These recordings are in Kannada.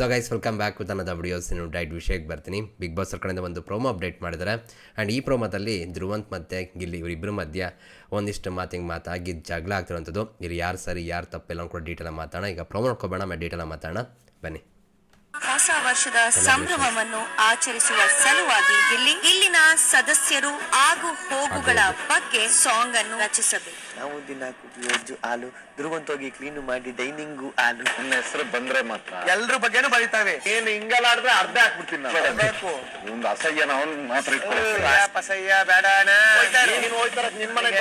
So guys welcome back with ಅನ್ನೋದು ವಿಡಿಯೋಸ್ ನೀವು ಡೈಟ್ ವಿಷಯಕ್ಕೆ ಬರ್ತೀನಿ. ಬಿಗ್ ಬಾಸ್ ಕಡೆಯಿಂದ ಒಂದು ಪ್ರೋಮೋ ಅಪ್ಡೇಟ್ ಮಾಡಿದ್ದಾರೆ. ಆ್ಯಂಡ್ ಈ ಪ್ರೋಮೋದಲ್ಲಿ ಧ್ರುವಂತ್ ಮತ್ತು ಗಿಲ್ಲಿ ಇವರಿಬ್ಬರ ಮಧ್ಯ ಒಂದಿಷ್ಟು ಮಾತಿಗೆ ಮಾತಾಗಿ ಜಗಳ ಆಗ್ತಿರೋಂಥದ್ದು ಇಲ್ಲಿ ಯಾರು ಸರಿ, ಯಾರು ತಪ್ಪೆಲ್ಲ ಕೂಡ ಡೀಟೇಲ್ ಮಾತಾಡೋಣ. ಈಗ ಪ್ರೋಮೋ ನೋಡ್ಕೊಬೇಡ ಆಮೇಲೆ ಡೀಟೇಲ್ ಮಾತಾಡೋಣ. ಬನ್ನಿ. ವರ್ಷದ ಸಂಭ್ರಮವನ್ನು ಆಚರಿಸುವ ಸಲುವಾಗಿ ಇಲ್ಲಿ ಇಲ್ಲಿನ ಸದಸ್ಯರು ಆಗು ಹೋಗುಗಳ ಬಗ್ಗೆ ಸಾಂಗ್ ಅನ್ನು ರಚಿಸಬೇಕು. ನಾವು ದಿನ ಕುಟಿಯೋಜು ಹಾಲು ದುರ್ವಂತೋಗಿ ಕ್ಲೀನ್ ಮಾಡಿ ಡೈನಿಂಗು ಹಾಲು. ನನ್ನ ಹೆಸರು ಬಂದ್ರೆ ಮಾತ್ರ. ಎಲ್ಲರ ಬಗ್ಗೆನು ಬರೀತಾವೆ. ಏನು ಹಿಂಗೆಲ್ಲ ಆಡಿದ್ರೆ ಅರ್ಧ ಹಾಕ್ಬಿಡ್ತೀನಿ ನಾನು. ಬೇಕು ಒಂದು ಅಸಹ್ಯ ನಾವು ಮಾತ್ರ ಅಸಹ್ಯ ಪಸಯ್ಯ ಬೇಡ ಅಣ್ಣ. ನೀನ್ ಹೋಯ್ತಾರ ನಿನ್ ಮನೆಗ್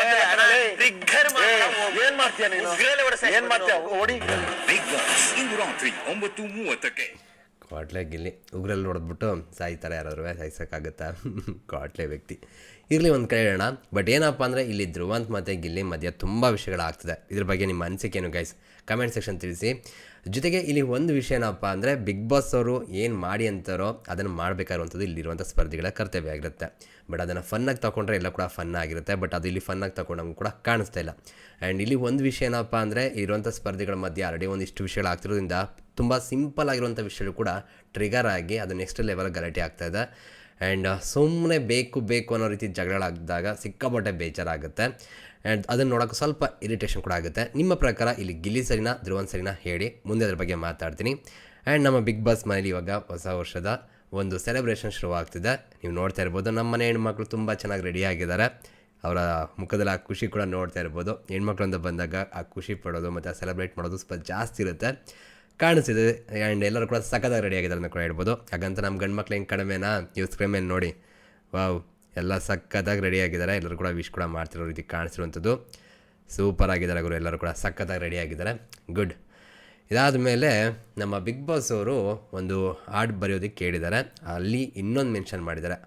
ಹೋಗು. ಏನ್ ಮಾಡ್ತೀಯ ನೀನು? ಏನ್ ಮಾಡ್ತೀಯ? ಓಡಿ. ಬಿಗ್ ಇಂದು ರಾತ್ರಿ ಒಂಬತ್ತು ಮೂವತ್ತಕ್ಕೆ ಕ್ವಾಟ್ಲೆ ಗಿಲ್ಲಿ ಉಗ್ರಲ್ಲಿ ಹೊಡೆದ್ಬಿಟ್ಟು ಸಾಯ್ತಾರೆ ಯಾರಾದ್ರೂ ಸಾಯಿಸೋಕ್ಕಾಗುತ್ತಾ? ಕ್ವಾಟ್ಲೆ ವ್ಯಕ್ತಿ. ಇರಲಿ ಒಂದು ಕಡೆ ಹೇಳೋಣ. ಬಟ್ ಏನಪ್ಪ ಅಂದರೆ ಇಲ್ಲಿ ಧ್ರುವಂತ್ ಮತ್ತು ಗಿಲ್ಲಿ ಮಧ್ಯೆ ತುಂಬ ವಿಷಯಗಳಾಗ್ತದೆ ಇದ್ರ ಬಗ್ಗೆ ನಿಮ್ಮ ಅನಿಸಿಕೆನು ಗೈಸ್ ಕಮೆಂಟ್ ಸೆಕ್ಷನ್ ತಿಳಿಸಿ. ಜೊತೆಗೆ ಇಲ್ಲಿ ಒಂದು ವಿಷಯ ಏನಪ್ಪ ಅಂದರೆ ಬಿಗ್ ಬಾಸ್ ಅವರು ಏನು ಮಾಡಿ ಅಂತಾರೋ ಅದನ್ನು ಮಾಡಬೇಕಾಗಿರುವಂಥದ್ದು ಇಲ್ಲಿರುವಂಥ ಸ್ಪರ್ಧಿಗಳ ಕರ್ತವ್ಯ ಆಗಿರುತ್ತೆ. ಬಟ್ ಅದನ್ನು ಫನ್ನಾಗಿ ತೊಗೊಂಡ್ರೆ ಎಲ್ಲ ಕೂಡ ಫನ್ ಆಗಿರುತ್ತೆ. ಬಟ್ ಅದು ಇಲ್ಲಿ ಫನ್ನಾಗಿ ತೊಗೊಂಡಂಗೆ ಕೂಡ ಕಾಣಿಸ್ತಾ ಇಲ್ಲ. ಆ್ಯಂಡ್ ಇಲ್ಲಿ ಒಂದು ವಿಷಯ ಏನಪ್ಪ ಅಂದರೆ ಇರುವಂಥ ಸ್ಪರ್ಧಿಗಳ ಮಧ್ಯೆ ಆಲ್ರೆಡಿ ಒಂದಿಷ್ಟು ವಿಷಯಗಳಾಗ್ತಿರೋದ್ರಿಂದ ತುಂಬ ಸಿಂಪಲ್ ಆಗಿರುವಂಥ ವಿಷಯಗಳು ಕೂಡ ಟ್ರಿಗರ್ ಆಗಿ ಅದು ನೆಕ್ಸ್ಟ್ ಲೆವೆಲ್ ಗಲಾಟೆ ಆಗ್ತಾ ಇದೆ. ಆ್ಯಂಡ್ ಸುಮ್ಮನೆ ಬೇಕು ಬೇಕು ಅನ್ನೋ ರೀತಿ ಜಗಳಾಗಿದ್ದಾಗ ಸಿಕ್ಕಾಪಟ್ಟೆ ಬೇಜಾರಾಗುತ್ತೆ. ಆ್ಯಂಡ್ ಅದನ್ನು ನೋಡೋಕೆ ಸ್ವಲ್ಪ ಇರಿಟೇಷನ್ ಕೂಡ ಆಗುತ್ತೆ. ನಿಮ್ಮ ಪ್ರಕಾರ ಇಲ್ಲಿ ಗಿಲ್ಲಿ ಸರಿನಾ, ಧ್ರುವನ್ ಸರಿನಾ ಹೇಳಿ ಮುಂದೆ ಅದ್ರ ಬಗ್ಗೆ ಮಾತಾಡ್ತೀನಿ. ಆ್ಯಂಡ್ ನಮ್ಮ ಬಿಗ್ ಬಾಸ್ ಮನೇಲಿ ಇವಾಗ ಹೊಸ ವರ್ಷದ ಒಂದು ಸೆಲೆಬ್ರೇಷನ್ ಶುರುವಾಗ್ತಿದೆ. ನೀವು ನೋಡ್ತಾ ಇರ್ಬೋದು, ನಮ್ಮ ಮನೆ ಹೆಣ್ಮಕ್ಳು ತುಂಬ ಚೆನ್ನಾಗಿ ರೆಡಿ ಆಗಿದ್ದಾರೆ. ಅವರ ಮುಖದಲ್ಲಿ ಆ ಖುಷಿ ಕೂಡ ನೋಡ್ತಾ ಇರ್ಬೋದು. ಹೆಣ್ಮಕ್ಳು ಅಂತ ಬಂದಾಗ ಆ ಖುಷಿ ಪಡೋದು ಮತ್ತು ಸೆಲೆಬ್ರೇಟ್ ಮಾಡೋದು ಸ್ವಲ್ಪ ಜಾಸ್ತಿ ಇರುತ್ತೆ. ಕಾಣಿಸ್ತಿದೆ ಆ್ಯಂಡ್ ಎಲ್ಲರೂ ಕೂಡ ಸಖತ್ತಾಗಿ ರೆಡಿ ಆಗಿದ್ದಾರೆ ಅಂತ ಕೂಡ ಹೇಳ್ಬೋದು. ಹಾಗಂತ ನಮ್ಮ ಗಂಡು ಮಕ್ಳು ಹೆಂಗೆ ಕಡಿಮೆನಾ? ಯೂಸ್ ಸ್ಕ್ರೀನ್ ಮೇಲೆ ನೋಡಿ. ವಾವ್ ಎಲ್ಲ ಸಖತ್ತಾಗಿ ರೆಡಿ ಆಗಿದ್ದಾರೆ. ಎಲ್ಲರೂ ಕೂಡ ವಿಶ್ ಕೂಡ ಮಾಡ್ತಿರೋ ರೀತಿ ಕಾಣಿಸಿರುವಂಥದ್ದು. ಸೂಪರ್ ಆಗಿದ್ದಾರೆ ಗುರು, ಎಲ್ಲರೂ ಕೂಡ ಸಖತ್ತಾಗಿ ರೆಡಿ ಆಗಿದ್ದಾರೆ. ಗುಡ್ ಇದಾದ ಮೇಲೆ ನಮ್ಮ ಬಿಗ್ ಬಾಸ್ ಅವರು ಒಂದು ಹಾಡು ಬರೆಯೋದಕ್ಕೆ ಕೇಳಿದ್ದಾರೆ. ಅಲ್ಲಿ ಇನ್ನೊಂದು ಮೆನ್ಷನ್ ಮಾಡಿದ್ದಾರೆ.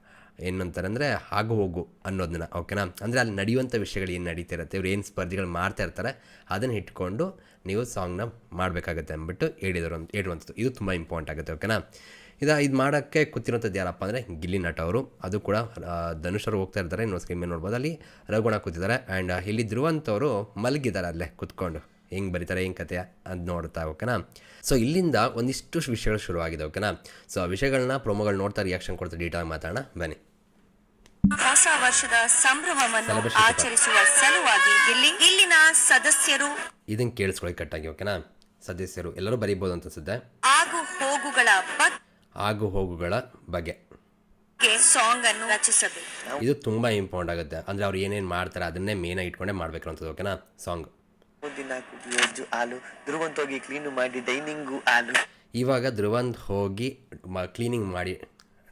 ಏನಂತಾರೆ ಅಂದರೆ ಆಗು ಹೋಗು ಅನ್ನೋದನ್ನ ಓಕೆನಾ ಅಂದರೆ ಅಲ್ಲಿ ನಡೆಯುವಂಥ ವಿಷಯಗಳು ಏನು ನಡೀತಿರುತ್ತೆ, ಇವ್ರು ಏನು ಸ್ಪರ್ಧಿಗಳು ಮಾಡ್ತಾ ಇರ್ತಾರೆ, ಅದನ್ನು ಇಟ್ಕೊಂಡು ನೀವು ಸಾಂಗ್ನ ಮಾಡಬೇಕಾಗತ್ತೆ ಅಂದ್ಬಿಟ್ಟು ಹೇಳಿದರು ಅಂತ, ಹೇಳುವಂಥದ್ದು. ಇದು ತುಂಬ ಇಂಪಾರ್ಟೆಂಟ್ ಆಗುತ್ತೆ ಓಕೆನಾ ಇದು ಇದು ಮಾಡೋಕ್ಕೆ ಕೂತಿರೋಂಥದ್ದು ಯಾರಪ್ಪ ಅಂದರೆ ಗಿಲ್ಲಿ ನಟ ಅವರು. ಅದು ಕೂಡ ಧನುಷ್ ಅವರು ಹೋಗ್ತಾ ಇರ್ತಾರೆ ಇನ್ನೊಂದು ಸ್ಕ್ರೀಮ್ ನೋಡ್ಬೋದು. ಅಲ್ಲಿ ರಘುಣ ಕೂತಿದ್ದಾರೆ ಆ್ಯಂಡ್ ಇಲ್ಲಿ ಧ್ರುವಂತವರು ಮಲಗಿದ್ದಾರೆ ಅಲ್ಲೇ, ಕುತ್ಕೊಂಡು. ಹೆಂಗೆ ಬರೀತಾರೆ ಹೆಂಗೆ ಕತೆ ಅದು ನೋಡ್ತಾ ಓಕೆನಾ ಸೊ ಇಲ್ಲಿಂದ ಒಂದಿಷ್ಟು ವಿಷಯಗಳು ಶುರುವಾಗಿದೆ ಓಕೆನಾ? ಸೊ ಆ ವಿಷಯಗಳನ್ನ ಪ್ರೊಮೋಗಳು ನೋಡ್ತಾ ರಿಯಾಕ್ಷನ್ ಕೊಡ್ತಾರೆ ಡೀಟೇಲ್ ಮಾತಾಡೋಣ. ಬನ್ನಿ. ಹೊಸ ವರ್ಷದ ಸಂಭ್ರಮವನ್ನು ಆಚರಿಸುವ ಸಲುವಾಗಿ ಇಲ್ಲಿ ಇಲ್ಲಿನ ಸದಸ್ಯರು ಇದನ್ನ ಕೇಳಿಸ್ಕೊಳ್ಳಿ ಕಟ್ಟಾಗಿ ಓಕೆನಾ? ಸದಸ್ಯರು ಎಲ್ಲರೂ ಬರೀಬಹುದು ಅಂತ ಅನ್ಸುತ್ತೆ. ಆಗು ಹೋಗುಗಳ ಆಗು ಹೋಗುಗಳ ಬಗ್ಗೆ. ಸಾಂಗ್ ಅನ್ನು ರಚಿಸಬೇಕು. ಇದು ತುಂಬಾ ಇಂಪಾರ್ಟೆಂಟ್ ಆಗುತ್ತೆ. ಅಂದ್ರೆ ಅವ್ರು ಏನೇನು ಮಾಡ್ತಾರೆ ಅದನ್ನೇ ಮೇನಾಗಿ ಇಟ್ಕೊಂಡೇ ಅಂತದ್ದು ಓಕೆನಾ? ಸಾಂಗ್ ದಿನ ಕುಡಿಯೋದು ಹಾಲು ಹೋಗಿ ಕ್ಲೀನು ಮಾಡಿ ಡೈನಿಂಗು ಹಾಲು ಇವಾಗ ಧ್ರುವಂತ್ ಹೋಗಿ ಕ್ಲೀನಿಂಗ್ ಮಾಡಿ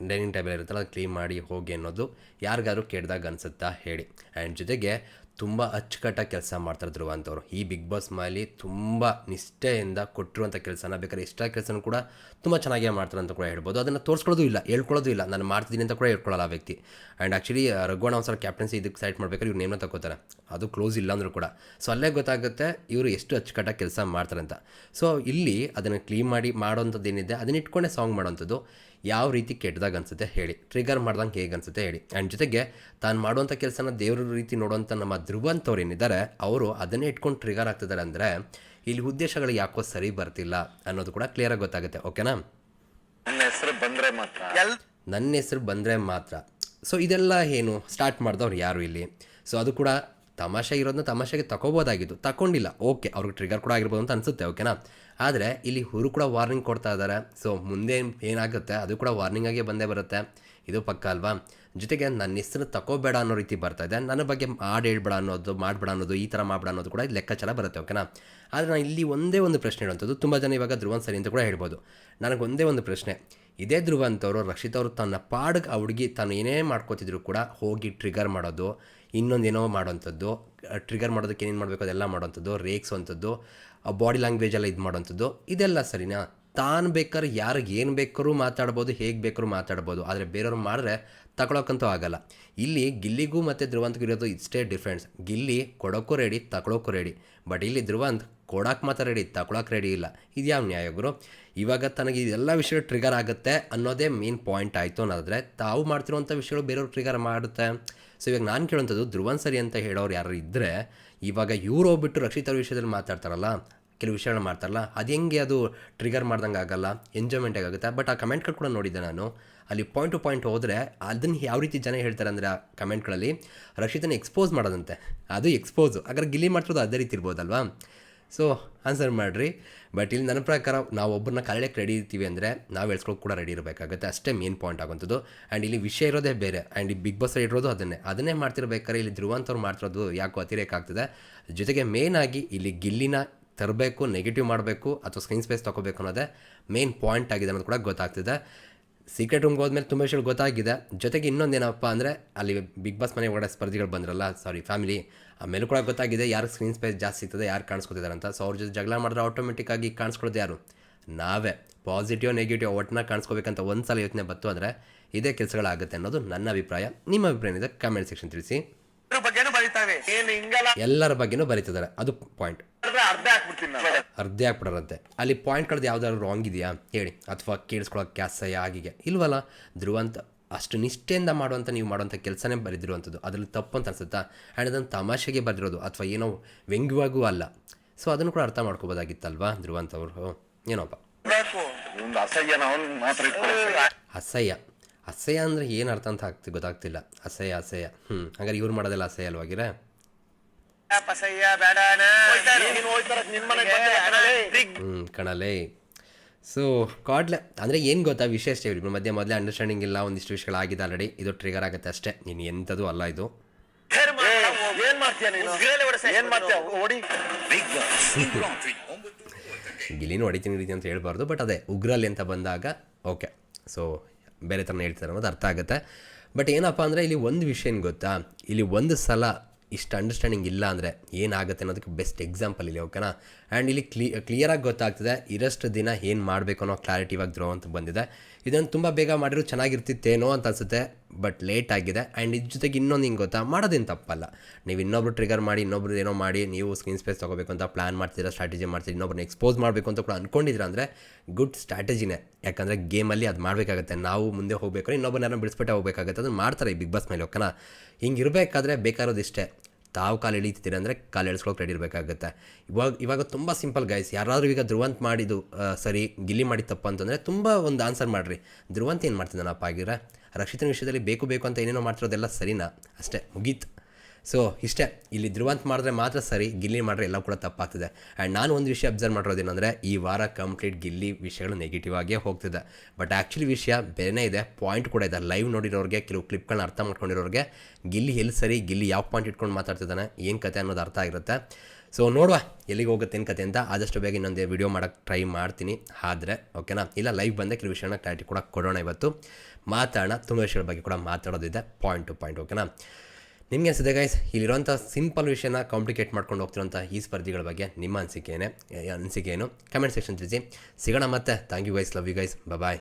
ಡೈನಿಂಗ್ ಟೇಬಲ್ ಇರುತ್ತಲ್ಲ ಅದು ಕ್ಲೀನ್ ಮಾಡಿ ಹೋಗಿ ಅನ್ನೋದು ಯಾರಿಗಾದ್ರೂ ಕೆಡ್ದಾಗ ಅನ್ಸುತ್ತಾ ಹೇಳಿ. ಆ್ಯಂಡ್ ಜೊತೆಗೆ ತುಂಬ ಅಚ್ಚುಕಟ್ಟಾಗಿ ಕೆಲಸ ಮಾಡ್ತಾರೆ ಧ್ರುವಂತ್ ಅವರು ಈ ಬಿಗ್ ಬಾಸ್ ಮಾಲಿ ತುಂಬ ನಿಷ್ಠೆಯಿಂದ ಕೊಟ್ಟಿರುವಂಥ ಕೆಲಸನ ಬೇಕಾದ್ರೆ ಇಷ್ಟ ಕೆಲಸನೂ ಕೂಡ ತುಂಬ ಚೆನ್ನಾಗೇ ಮಾಡ್ತಾರೆ ಅಂತ ಕೂಡ ಹೇಳ್ಬೋದು. ಅದನ್ನು ತೋರಿಸ್ಕೊಳ್ಳೋದು ಇಲ್ಲ, ಹೇಳ್ಕೊಳ್ಳೋದು ಇಲ್ಲ. ನಾನು ಮಾಡ್ತಿದ್ದೀನಿ ಅಂತ ಕೂಡ ಹೇಳ್ಕೊಳ್ಳಲ್ಲ ಆ ವ್ಯಕ್ತಿ. ಆ್ಯಂಡ್ ಆ್ಯಕ್ಚುಲಿ ರಘುವಣ ಒಂದ್ಸಲ ಕ್ಯಾಪ್ಟನ್ಸಿ ಇದಕ್ಕೆ ಸೈಟ್ ಮಾಡ್ಬೇಕಾದ್ರೆ ಇವ್ರು ನೇಮ್ನ ತಗೋತಾರೆ ಅದು ಕ್ಲೋಸ್ ಇಲ್ಲ ಅಂದರೂ ಕೂಡ. ಸೊ ಅಲ್ಲೇ ಗೊತ್ತಾಗುತ್ತೆ ಇವರು ಎಷ್ಟು ಅಚ್ಚುಕಟ್ಟಾಗಿ ಕೆಲಸ ಮಾಡ್ತಾರೆ ಅಂತ. ಸೊ ಇಲ್ಲಿ ಅದನ್ನು ಕ್ಲೀನ್ ಮಾಡಿ ಮಾಡೋವಂಥದ್ದು ಏನಿದೆ, ಅದನ್ನ ಇಟ್ಕೊಂಡೇ ಸಾಂಗ್ ಮಾಡೋವಂಥದ್ದು ಯಾವ ರೀತಿ ಕೆಟ್ಟದಾಗ ಅನ್ಸುತ್ತೆ ಹೇಳಿ. ಟ್ರಿಗರ್ ಮಾಡ್ದಂಗೆ ಹೇಗೆ ಅನ್ಸುತ್ತೆ ಹೇಳಿ. ಆ್ಯಂಡ್ ಜೊತೆಗೆ ತಾನು ಮಾಡುವಂಥ ಕೆಲಸನ ದೇವರ ರೀತಿ ನೋಡುವಂಥ ನಮ್ಮ ಧ್ರುವ ಅಂತವ್ರು ಏನಿದ್ದಾರೆ ಅವರು ಅದನ್ನೇ ಇಟ್ಕೊಂಡು ಟ್ರಿಗರ್ ಆಗ್ತಿದ್ದಾರೆ ಅಂದರೆ ಇಲ್ಲಿ ಉದ್ದೇಶಗಳು ಯಾಕೋ ಸರಿ ಬರ್ತಿಲ್ಲ ಅನ್ನೋದು ಕೂಡ ಕ್ಲಿಯರಾಗಿ ಗೊತ್ತಾಗುತ್ತೆ ಓಕೆನಾ ನನ್ನ ಹೆಸರು ಬಂದರೆ ಮಾತ್ರ. ನನ್ನ ಹೆಸರು ಬಂದರೆ ಮಾತ್ರ. ಸೊ ಇದೆಲ್ಲ ಏನು? ಸ್ಟಾರ್ಟ್ ಮಾಡಿದವ್ರು ಯಾರು ಇಲ್ಲಿ? ಸೊ ಅದು ಕೂಡ ತಮಾಷೆ ಇರೋದನ್ನ ತಮಾಷೆಗೆ ತಗೋಬೋದಾಗಿತ್ತು ತಗೊಂಡಿಲ್ಲ ಓಕೆ ಅವ್ರಿಗೆ ಟ್ರಿಗರ್ ಕೂಡ ಆಗಿರ್ಬೋದು ಅಂತ ಅನಿಸುತ್ತೆ ಓಕೆನಾ ಆದರೆ ಇಲ್ಲಿ ಹುರು ಕೂಡ ವಾರ್ನಿಂಗ್ ಕೊಡ್ತಾ ಇದ್ದಾರೆ. ಸೊ ಮುಂದೆ ಏನಾಗುತ್ತೆ? ಅದು ಕೂಡ ವಾರ್ನಿಂಗಾಗೆ ಆಗೇ ಬಂದೇ ಬರುತ್ತೆ. ಇದು ಪಕ್ಕ ಅಲ್ವಾ? ಜೊತೆಗೆ ನನ್ನ ಹೆಸರು ತಗೋಬೇಡ ಅನ್ನೋ ರೀತಿ ಬರ್ತಾ ಇದೆ. ನನ್ನ ಬಗ್ಗೆ ಮಾಡಿ ಹೇಳ್ಬೇಡ ಅನ್ನೋದು, ಮಾಡಬೇಡ ಅನ್ನೋದು, ಈ ಥರ ಮಾಡಬೇಡ ಅನ್ನೋದು ಕೂಡ ಲೆಕ್ಕಾಚಾರ ಬರುತ್ತೆ ಓಕೆನಾ ಆದರೆ ನಾನು ಇಲ್ಲಿ ಒಂದೇ ಒಂದು ಪ್ರಶ್ನೆ ಹೇಳುವಂಥದ್ದು, ತುಂಬ ಜನ ಇವಾಗ ಧ್ರುವನ್ ಸರಿ ಅಂತ ಕೂಡ ಹೇಳ್ಬೋದು. ನನಗೆ ಒಂದೇ ಒಂದು ಪ್ರಶ್ನೆ. ಇದೇ ಧ್ರುವ ಅಂತವರು ರಕ್ಷಿತ್ ಅವರು ತನ್ನ ಪಾಡ್ಗೆ ಆ ಹುಡುಗಿ ತಾನು ಏನೇ ಮಾಡ್ಕೋತಿದ್ರು ಕೂಡ ಹೋಗಿ ಟ್ರಿಗರ್ ಮಾಡೋದು, ಇನ್ನೊಂದೇನೋ ಮಾಡೋವಂಥದ್ದು ಟ್ರಿಗರ್ ಮಾಡೋದಕ್ಕೆ ಏನೇನು ಮಾಡಬೇಕು ಅದೆಲ್ಲ ಮಾಡೋವಂಥದ್ದು, ರೇಗ್ಸೋವಂಥದ್ದು ಬಾಡಿ ಲ್ಯಾಂಗ್ವೇಜ್ ಎಲ್ಲ ಇದು ಮಾಡೋವಂಥದ್ದು, ಇದೆಲ್ಲ ಸರಿನಾ? ತಾನು ಬೇಕಾದ್ರೆ ಯಾರಿಗೆ, ಏನು ಬೇಕಾದ್ರೂ ಮಾತಾಡ್ಬೋದು, ಹೇಗೆ ಬೇಕಾದ್ರೂ ಮಾತಾಡ್ಬೋದು. ಆದರೆ ಬೇರೆಯವ್ರು ಮಾಡಿದ್ರೆ ತಗೊಳಕ್ಕಂತೂ ಆಗಲ್ಲ. ಇಲ್ಲಿ ಗಿಲ್ಲಿಗೂ ಮತ್ತು ಧ್ರುವಂತ್ಗೂ ಇರೋದು ಇಷ್ಟೇ ಡಿಫ್ರೆನ್ಸ್ ಗಿಲ್ಲಿ ಕೊಡೋಕ್ಕೂ ರೆಡಿ ತಗೊಳೋಕ್ಕೂ ರೆಡಿ ಬಟ್ ಇಲ್ಲಿ ಧ್ರುವಂತ್ ಕೊಡೋಕೆ ಮಾತ್ರ ರೆಡಿ ತಗೊಳಕ್ಕೆ ರೆಡಿ ಇಲ್ಲ. ಇದು ಯಾವ ನ್ಯಾಯ ಗುರು? ಇವಾಗ ತನಗೆ ಇದೆಲ್ಲ ವಿಷಯ ಟ್ರಿಗರ್ ಆಗುತ್ತೆ ಅನ್ನೋದೇ ಮೇನ್ ಪಾಯಿಂಟ್ ಆಯಿತು ಅನ್ನೋದ್ರೆ ತಾವು ಮಾಡ್ತಿರುವಂಥ ವಿಷಯಗಳು ಬೇರೆಯವ್ರು ಟ್ರಿಗರ್ ಮಾಡುತ್ತೆ. ಸೊ ಇವಾಗ ನಾನು ಕೇಳುವಂಥದ್ದು ಧ್ರುವನ್ ಸರಿ ಅಂತ ಹೇಳೋರು ಯಾರು ಇದ್ದರೆ ಇವಾಗ ಇವ್ರು ಹೋಗ್ಬಿಟ್ಟು ರಕ್ಷಿತರ ವಿಷಯದಲ್ಲಿ ಮಾತಾಡ್ತಾರಲ್ಲ ಕೆಲವು ವಿಷಯಗಳು ಮಾಡ್ತಾರಲ್ಲ, ಅದು ಹೆಂಗೆ ಅದು ಟ್ರಿಗರ್ ಮಾಡ್ದಂಗೆ ಆಗಲ್ಲ ಎಂಜಾಯ್ಮೆಂಟ್ ಆಗುತ್ತೆ? ಬಟ್ ಆ ಕಮೆಂಟ್ಗಳು ಕೂಡ ನೋಡಿದ್ದೆ ನಾನು. ಅಲ್ಲಿ ಪಾಯಿಂಟ್ ಟು ಪಾಯಿಂಟ್ ಹೋದರೆ ಅದನ್ನು ಯಾವ ರೀತಿ ಜನ ಹೇಳ್ತಾರೆ ಅಂದರೆ ಆ ಕಮೆಂಟ್ಗಳಲ್ಲಿ ರಕ್ಷಿತನ ಎಕ್ಸ್ಪೋಸ್ ಮಾಡೋದಂತೆ. ಅದು ಎಕ್ಸ್ಪೋಸು ಹಾಗಾದ್ರೆ ಗಿಲ್ಲಿ ಮಾಡ್ತಿರೋದು ಅದೇ ರೀತಿ ಇರ್ಬೋದಲ್ವಾ? ಸೊ ಆನ್ಸರ್ ಮಾಡಿರಿ. ಬಟ್ ಇಲ್ಲಿ ನನ್ನ ಪ್ರಕಾರ ನಾವು ಒಬ್ಬರನ್ನ ಕಳೆಯಕ್ಕೆ ರೆಡಿ ಇರ್ತೀವಿ ಅಂದರೆ ನಾವು ಎಳ್ಸ್ಕೊಳ್ಳೋಕೆ ಕೂಡ ರೆಡಿ ಇರಬೇಕಾಗುತ್ತೆ. ಅಷ್ಟೇ ಮೇನ್ ಪಾಯಿಂಟ್ ಆಗುವಂಥದ್ದು ಆ್ಯಂಡ್ ಇಲ್ಲಿ ವಿಷಯ ಇರೋದೇ ಬೇರೆ. ಆ್ಯಂಡ್ ಈ ಬಿಗ್ ಬಾಸ್ ಇರೋದು ಅದನ್ನೇ. ಅದನ್ನೇ ಮಾಡ್ತಿರ್ಬೇಕಾದ್ರೆ ಇಲ್ಲಿ ಧ್ರುವಂತವ್ರು ಮಾಡ್ತಿರೋದು ಯಾಕೋ ಅತಿರೇಕ ಆಗ್ತದೆ. ಜೊತೆಗೆ ಮೇನ್ ಆಗಿ ಇಲ್ಲಿ ಗಿಲ್ಲಿನ ತರಬೇಕು ನೆಗೆಟಿವ್ ಮಾಡಬೇಕು ಅಥವಾ ಸ್ಕ್ರೀನ್ ಸ್ಪೇಸ್ ತೊಗೋಬೇಕು ಅನ್ನೋದೇ ಮೇನ್ ಪಾಯಿಂಟ್ ಆಗಿದೆ ಅನ್ನೋದು ಕೂಡ ಗೊತ್ತಾಗ್ತಿದೆ. ಸೀಕ್ರೆಟ್ ರೂಮ್ಗೆ ಹೋದ್ಮೇಲೆ ತುಂಬ ವಿಷಯಗಳು ಗೊತ್ತಾಗಿದೆ. ಜೊತೆಗೆ ಇನ್ನೊಂದು ಏನಪ್ಪ ಅಂದರೆ ಅಲ್ಲಿ ಬಿಗ್ ಬಾಸ್ ಮನೆ ಒಳಗಡೆ ಸ್ಪರ್ಧಿಗಳು ಬಂದ್ರಲ್ಲ ಸಾರಿ ಫ್ಯಾಮಿಲಿ ಆಮೇಲೆ ಕೂಡ ಗೊತ್ತಾಗಿದೆ ಯಾರು ಸ್ಕ್ರೀನ್ ಸ್ಪೇಸ್ ಜಾಸ್ತಿ ಸಿಗ್ತದೆ, ಯಾರು ಕಾಣಿಸ್ಕೊತಿದ್ದಾರೆ ಅಂತ. ಸೊ ಅವ್ರ ಜೊತೆ ಜಗಳ ಮಾಡಿದ್ರೆ ಆಟೋಮೆಟಿಕ್ಕಾಗಿ ಕಾಣಿಸ್ಕೊಳ್ಳೋದು ಯಾರು? ನಾವೇ. ಪಾಸಿಟಿವ್ ನೆಗೆಟಿವ್ ಒಟ್ಟನ್ನ ಕಾಣಿಸ್ಕೋಬೇಕಂತ ಒಂದು ಸಲ ಯೋಚನೆ ಬತ್ತು ಅಂದರೆ ಇದೇ ಕೆಲಸಗಳಾಗುತ್ತೆ ಅನ್ನೋದು ನನ್ನ ಅಭಿಪ್ರಾಯ. ನಿಮ್ಮ ಅಭಿಪ್ರಾಯ ಇದೆ ಕಮೆಂಟ್ ಸೆಕ್ಷನ್ ತಿಳಿಸಿ. ಎಲ್ಲರ ಬಗ್ಗೆನೂ ಬರೀತಿದ್ದಾರೆ. ಅದು ಪಾಯಿಂಟ್ ಅರ್ಧ ಹಾಕ್ಬಿಡ್ತೀನಿ ಅಲ್ಲಿ ಪಾಯಿಂಟ್ ಕಳೆದು ಯಾವ್ದಾದ್ರು ರಾಂಗ್ ಇದೆಯಾ? ಹೇಳಿ. ಅಥವಾ ಕೇಳಿಸ್ಕೊಳಕ್ಕೆ ಅಸಹ್ಯ ಆಗಿಗೆ ಇಲ್ವಲ್ಲ? ಧ್ರುವಂತ, ಅಷ್ಟು ನಿಷ್ಠೆಯಿಂದ ಮಾಡುವಂಥ ನೀವು ಮಾಡುವಂಥ ಕೆಲಸನೇ ಬರೆದಿರುವಂಥದ್ದು. ಅದರಲ್ಲಿ ತಪ್ಪು ಅಂತ ಅನ್ಸುತ್ತಾ? ಆ್ಯಂಡ್ ಅದನ್ನು ತಮಾಷೆಗೆ ಬರೆದಿರೋದು. ಅಥವಾ ಏನೋ ವ್ಯಂಗ್ಯವಾಗೂ ಅಲ್ಲ. ಸೊ ಅದನ್ನು ಕೂಡ ಅರ್ಥ ಮಾಡ್ಕೋಬೋದಾಗಿತ್ತಲ್ವಾ ಅಂತ ಅವರು? ಏನೋಪ್ಪ? ಅಸಹ್ಯ. ಅಸಹ್ಯ ಅಂದರೆ ಏನು ಅರ್ಥ ಅಂತ ಆಗ್ತಿ ಗೊತ್ತಾಗ್ತಿಲ್ಲ. ಅಸಹ್ಯ ಅಸಹ್ಯ. ಹ್ಞೂ ಹಾಗಾದ್ರೆ ಇವ್ರು ಮಾಡೋದೆಲ್ಲ ಅಸಹ್ಯ ಅಲ್ವಾಗಿರ ಪಸಯ್ಯ ನೀನು ಮನೆಗೆ ಕಣಲೇ. ಸೊ ಕಾಡ್ಲೆ ಅಂದರೆ ಏನು ಗೊತ್ತಾ ವಿಶೇಷ ಅಷ್ಟೇ ಇವ್ರಿಬ್ರ ಮಧ್ಯೆ ಮೊದಲೇ ಅಂಡರ್ಸ್ಟ್ಯಾಂಡಿಂಗ್ ಇಲ್ಲ ಒಂದಿಷ್ಟು ವಿಷಯಗಳಾಗಿದೆ ಆಲ್ರೆಡಿ ಇದು ಟ್ರಿಗರ್ ಆಗುತ್ತೆ ಅಷ್ಟೇ. ನೀನು ಎಂಥದ್ದು ಅಲ್ಲ ಇದು. ಏನ್ ಮಾಡ್ತೀಯ ನೀನು? ಏನ್ ಮಾಡ್ತೀಯ? ಓಡಿ. Big Boss ಇಂದು ರಾತ್ರಿ ಗಿಲಿನೂ ಹೊಡಿತೀನಿ ಹಿಡಿತೀನಿ ಅಂತ ಹೇಳ್ಬಾರ್ದು ಬಟ್ ಅದೇ ಉಗ್ರಲ್ಲಿ ಅಂತ ಬಂದಾಗ ಓಕೆ ಸೊ ಬೇರೆ ಥರನೇ ಹೇಳ್ತಾರೆ ಅನ್ನೋದು ಅರ್ಥ ಆಗುತ್ತೆ. ಬಟ್ ಏನಪ್ಪ ಅಂದರೆ ಇಲ್ಲಿ ಒಂದು ವಿಷಯ ಏನು ಗೊತ್ತಾ? ಇಲ್ಲಿ ಒಂದು ಸಲ ಇಷ್ಟು ಅಂಡರ್ಸ್ಟ್ಯಾಂಡಿಂಗ್ ಇಲ್ಲ ಅಂದರೆ ಏನಾಗುತ್ತೆ ಅನ್ನೋದಕ್ಕೆ ಬೆಸ್ಟ್ ಎಕ್ಸಾಂಪಲ್ ಇಲ್ಲಿ ಓಕೆನಾ ಆ್ಯಂಡ್ ಇಲ್ಲಿ ಕ್ಲಿ ಕ್ಲಿಯರಾಗಿ ಗೊತ್ತಾಗ್ತದೆ ಇರಷ್ಟು ದಿನ ಏನು ಮಾಡಬೇಕು ಅನ್ನೋ ಕ್ಲಾರಿಟಿ ಇವಾಗ ಅಂತ ಬಂದಿದೆ. ಇದನ್ನು ತುಂಬ ಬೇಗ ಮಾಡಿದ್ರು ಚೆನ್ನಾಗಿರ್ತಿತ್ತೇನೋ ಅಂತ ಅನಿಸುತ್ತೆ ಬಟ್ ಲೇಟ್ ಆಗಿದೆ. ಆ್ಯಂಡ್ ಇದ್ರ ಜೊತೆಗೆ ಇನ್ನೊಂದು ಹಿಂಗೆ ಗೊತ್ತಾ? ಮಾಡೋದೇನು ತಪ್ಪಲ್ಲ. ನೀವು ಇನ್ನೊಬ್ರು ಟ್ರಿಗರ್ ಮಾಡಿ, ಇನ್ನೊಬ್ರು ಏನೋ ಮಾಡಿ, ನೀವು ಸ್ಕ್ರೀನ್ ಸ್ಪೇಸ್ ತೊಗೋಬೇಕು ಅಂತ ಪ್ಲಾನ್ ಮಾಡ್ತೀರಾ ಸ್ಟ್ರಾಟಜಿ ಮಾಡ್ತೀರಿ ಇನ್ನೊಬ್ರನ್ನ ಎಕ್ಸ್ಪೋಸ್ ಮಾಡಬೇಕು ಅಂತ ಕೂಡ ಅಂದ್ಕೊಂಡಿದ್ದೀರಾ ಅಂದರೆ ಗುಡ್ ಸ್ಟ್ರಾಟಜಿನೇ. ಯಾಕಂದರೆ ಗೇಮಲ್ಲಿ ಅದು ಮಾಡಬೇಕಾಗತ್ತೆ. ನಾವು ಮುಂದೆ ಹೋಗ್ಬೇಕಾದ್ರೆ ಇನ್ನೊಬ್ಬನ ಬಿಡಿಸ್ಬಿಟ್ಟೆ ಹೋಗ್ಬೇಕಾಗತ್ತೆ. ಅದನ್ನು ಮಾಡ್ತಾರೆ ಈ ಬಿಗ್ ಬಾಸ್ ಮೇಲೆ, ಓಕೆನಾ? ಹಿಂಗೆ ಇರಬೇಕಾದ್ರೆ ಬೇಕಾರೋದು ಇಷ್ಟೇ ತಾವು ಕಾಲು ಎಳಿತಿದ್ದೀರ ಅಂದರೆ ಕಾಲು ಎಳ್ಸ್ಕೊಳಕ್ಕೆ ರೆಡಿ ಇರಬೇಕಾಗುತ್ತೆ. ಇವಾಗ ಇವಾಗ ತುಂಬ ಸಿಂಪಲ್ ಗೈಸ್ ಯಾರಾದರೂ ಈಗ ಧ್ರುವಂತ್ ಮಾಡಿದ್ದು ಸರಿ, ಗಿಲ್ಲಿ ಮಾಡಿ ತಪ್ಪು ಅಂತಂದರೆ ತುಂಬ ಒಂದು ಆನ್ಸರ್ ಮಾಡಿರಿ. ಧ್ರುವಂತ್ ಏನು ಮಾಡ್ತಿದ್ದಾನಪ್ಪ ಆಗಿರ ರಕ್ಷಿತನ ವಿಷಯದಲ್ಲಿ ಬೇಕು ಬೇಕು ಅಂತ ಏನೇನೋ ಮಾಡ್ತಿರೋದೆಲ್ಲ ಸರಿನಾ? ಅಷ್ಟೇ, ಮುಗೀತು. ಸೊ ಇಷ್ಟೇ, ಇಲ್ಲಿ ಧ್ರುವಂತ್ ಮಾಡಿದ್ರೆ ಮಾತ್ರ ಸರಿ, ಗಿಲ್ಲಿ ಮಾಡಿದ್ರೆ ಎಲ್ಲ ಕೂಡ ತಪ್ಪಾಗ್ತದೆ. ಆ್ಯಂಡ್ ನಾನು ಒಂದು ವಿಷಯ ಅಬ್ಸರ್ವ್ ಮಾಡಿರೋದೇನೆಂದರೆ, ಈ ವಾರ ಕಂಪ್ಲೀಟ್ ಗಿಲ್ಲಿ ವಿಷಯಗಳು ನೆಗೆಟಿವ್ ಆಗೇ ಹೋಗ್ತಿದೆ. ಬಟ್ ಆ್ಯಕ್ಚುಲಿ ವಿಷಯ ಬೇರೆನೇ ಇದೆ ಪಾಯಿಂಟ್ ಕೂಡ ಇದೆ. ಲೈವ್ ನೋಡಿರೋರಿಗೆ, ಕೆಲವು ಕ್ಲಿಪ್ಗಳನ್ನ ಅರ್ಥ ಮಾಡ್ಕೊಂಡಿರೋರಿಗೆ, ಗಿಲ್ಲಿ ಎಲ್ಲಿ ಸರಿ, ಗಿಲ್ಲಿ ಯಾವ ಪಾಯಿಂಟ್ ಇಟ್ಕೊಂಡು ಮಾತಾಡ್ತಿದ್ದಾನೆ, ಏನು ಕತೆ ಅನ್ನೋದು ಅರ್ಥ ಆಗಿರುತ್ತೆ. ಸೊ ನೋಡುವ, ಎಲ್ಲಿಗೆ ಹೋಗುತ್ತೆ, ಏನು ಕತೆ ಅಂತ. ಆದಷ್ಟು ಬೇಗ ಇನ್ನೊಂದೇ ವಿಡಿಯೋ ಮಾಡೋಕ್ಕೆ ಟ್ರೈ ಮಾಡ್ತೀನಿ. ಆದರೆ ಓಕೆನಾ ಇಲ್ಲ ಲೈವ್ ಬಂದೆ ಕೆಲವು ವಿಷಯನ ಕ್ಲಾರಿಟಿ ಕೂಡ ಕೊಡೋಣ ಇವತ್ತು. ಮಾತಾಡೋಣ, ತುಂಬ ವಿಷಯಗಳ ಬಗ್ಗೆ ಕೂಡ ಮಾತಾಡೋದಿದೆ ಪಾಯಿಂಟ್ ಟು ಪಾಯಿಂಟ್ ಓಕೆನಾ ನಿಮಗೆ ಅನಿಸಿದೆ ಗೈಸ್ ಇಲ್ಲಿರುವಂಥ ಸಿಂಪಲ್ ವಿಷಯನ ಕಾಂಪ್ಲಿಕೇಟ್ ಮಾಡ್ಕೊಂಡು ಹೋಗ್ತಿರೋಂಥ ಈ ಸ್ಪರ್ಧಿಗಳ ಬಗ್ಗೆ ನಿಮ್ಮ ಅನಿಸಿಕೆ ಅನಿಸಿಕೆ ಏನು ಕಮೆಂಟ್ ಸೆಕ್ಷನ್ ತಿಳಿಸಿ. ಸಿಗೋಣ ಮತ್ತೆ. Thank you guys love you guys bye